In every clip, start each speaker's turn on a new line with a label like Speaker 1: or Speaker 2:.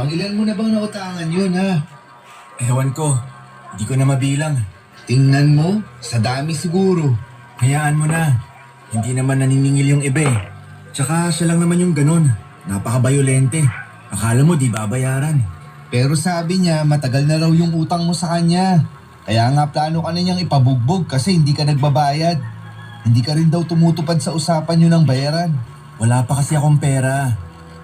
Speaker 1: Pangilan mo na bang nautangan yun, ha?
Speaker 2: Ewan ko, hindi ko na mabilang.
Speaker 1: Tingnan mo, sa dami siguro.
Speaker 2: Hayaan mo na. Hindi naman naniningil yung iba eh. Tsaka siya lang naman yung ganun. Napaka-violente. Akala mo di babayaran.
Speaker 1: Pero sabi niya, matagal na raw yung utang mo sa kanya. Kaya nga plano ka na niyang ipabugbog kasi hindi ka nagbabayad. Hindi ka rin daw tumutupad sa usapan yun ng bayaran.
Speaker 2: Wala pa kasi akong pera.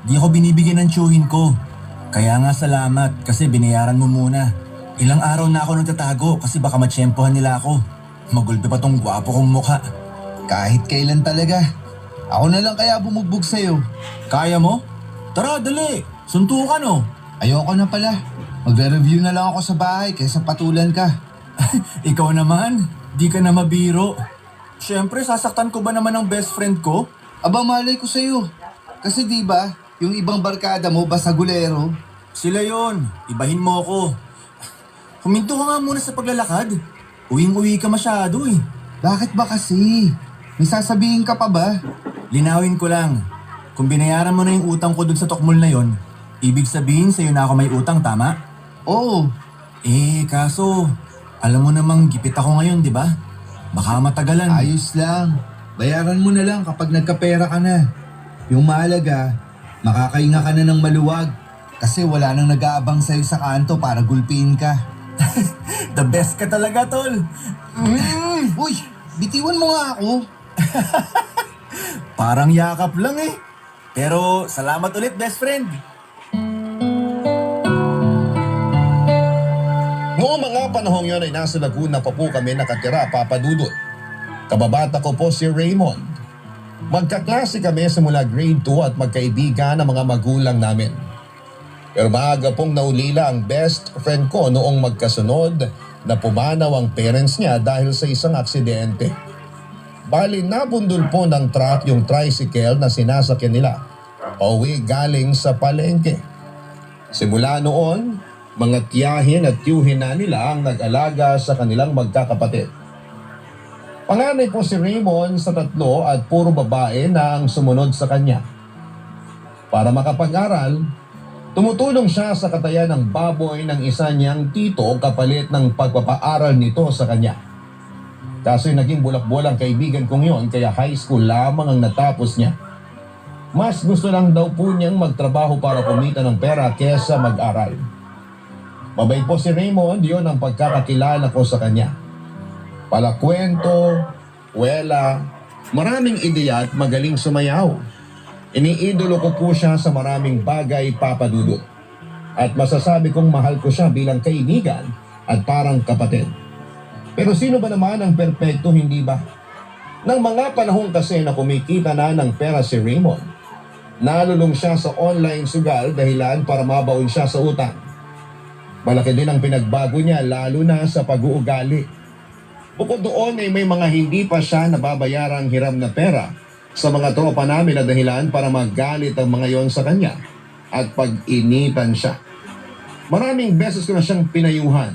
Speaker 2: Di ako binibigyan ng tsuhin ko. Kaya nga salamat kasi binayaran mo muna. Ilang araw na ako nagtatago kasi baka matsyempohan nila ako. Magulpi pa tong gwapo kong mukha.
Speaker 1: Kahit kailan talaga. Ako na lang kaya bumugbog sa'yo.
Speaker 2: Kaya mo? Tara, dali! Suntukan oh!
Speaker 1: Ayoko na pala. Magre-review na lang ako sa bahay kaysa patulan ka.
Speaker 2: Ikaw naman, di ka na mabiro. Siyempre, sasaktan ko ba naman ang best friend ko?
Speaker 1: Aba malay ko sa'yo. Kasi di ba, yung ibang barkada mo basagulero,
Speaker 2: Sila yon. Ibahin mo ako. Huminto ka nga muna sa paglalakad. Uwing-uwi ka masyado eh.
Speaker 1: bakit ba kasi? May sasabihin ka pa ba?
Speaker 2: Linawin ko lang. Kung binayaran mo na yung utang ko dun sa tokmol na yon, ibig sabihin sa'yo na ako may utang, tama?
Speaker 1: Oo,
Speaker 2: Eh, kaso, alam mo namang gipit ako ngayon, di ba? Baka matagalan.
Speaker 1: ayos lang. Bayaran mo na lang kapag nagkapera ka na. Yung mahalaga, makakainga ka na ng maluwag. Kasi wala nang nag-aabang sa'yo sa kanto para gulpiin ka.
Speaker 2: The best ka talaga, tol.
Speaker 1: Mm, uy, bitiwan mo nga ako.
Speaker 2: Parang yakap lang eh. Pero salamat ulit, best friend.
Speaker 3: Noong mga panahong yon ay nasa Laguna pa po kami nakatira, Papa Dudut. Kababata ko po si Raymond. Magkaklase kami simula grade 2 at magkaibigan ang mga magulang namin. Pero maaga pong naulila ang best friend ko noong magkasunod na pumanaw ang parents niya dahil sa isang aksidente. Bali, nabundol po ng truck yung tricycle na sinasakyan nila. Pauwi galing sa palengke. Simula noon, mga tiyahin at tiyuhin na nila ang nag-alaga sa kanilang magkakapatid. Panganay po si Raymond sa tatlo at puro babae na ang sumunod sa kanya. Para makapag-aral, tumutulong siya sa katayan ng baboy ng isa niyang tito kapalit ng pagpapaaral nito sa kanya. Kaso'y naging bulak-bol ang kaibigan kong yon kaya high school lamang ang natapos niya. Mas gusto lang daw po niyang magtrabaho para kumita ng pera kesa mag-aral. Mabait po si Raymond, yon ang pagkakakilala ko sa kanya. Palakwento, wela, maraming ideya at magaling sumayaw. Iniidolo ko po siya sa maraming bagay papadudot. At masasabi kong mahal ko siya bilang kaibigan at parang kapatid. Pero sino ba naman ang perpekto, hindi ba? Nang mga panahon kasi na kumikita na ng pera si Raymond, nalulong siya sa online sugal dahilan para mabaon siya sa utang. Malaki din ang pinagbago niya lalo na sa pag-uugali. Bukod doon ay may mga hindi pa siya nababayarang hiram na pera sa mga tropa namin na dahilan para magalit ang mga yon sa kanya at pag-initan siya. Maraming beses ko na siyang pinayuhan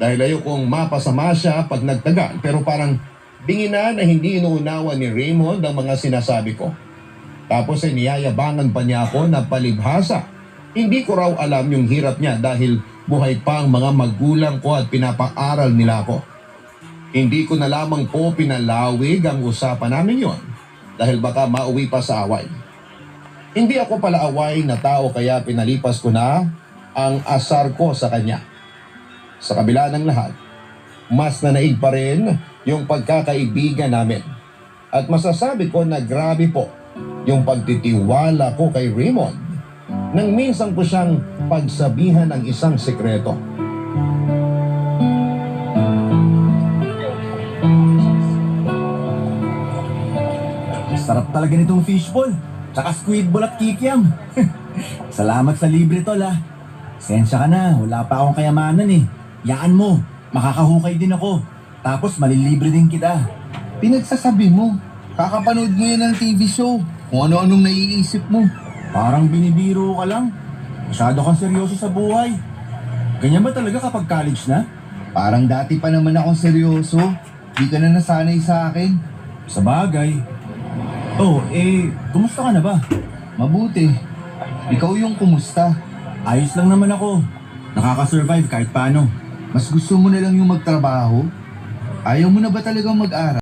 Speaker 3: dahil ayokong mapasama siya pag nagtagal pero parang bingina na hindi inuunawa ni Raymond ang mga sinasabi ko. Tapos ay niyayabangan pa niya ako na palibhasa. Hindi ko raw alam yung hirap niya dahil buhay pa ang mga magulang ko at pinapaaral nila ako. Hindi ko na lamang po pinalawig ang usapan namin yon dahil baka mauwi pa sa away. Hindi ako pala away na tao kaya pinalipas ko na ang asar ko sa kanya. Sa kabila ng lahat, mas nanaig pa rin yung pagkakaibigan namin. At masasabi ko na grabe po yung pagtitiwala ko kay Raymond nang minsan ko siyang pagsabihan ng isang sekreto.
Speaker 2: Talaga nitong fishball. Tsaka squidball at kikiam. Salamat sa libre tol ah. Sensya ka na, wala pa akong kayamanan eh. Yaan mo, makakahukay din ako. Tapos malilibre din kita.
Speaker 1: Pinagsasabi mo, kakapanood mo yan ng TV show. Kung ano-anong naiisip mo.
Speaker 2: Parang binibiro ka lang. Masyado kang seryoso sa buhay. Ganyan ba talaga kapag college na?
Speaker 1: Parang dati pa naman akong seryoso. Di ka na nasanay sa akin.
Speaker 2: Sa bagay. Oh, eh, kumusta ka na ba?
Speaker 1: Mabuti. Ikaw yung kumusta.
Speaker 2: Ayos lang naman ako. Nakaka-survive kahit paano.
Speaker 1: Mas gusto mo na lang yung magtrabaho? Ayaw mo na ba talagang mag-aral?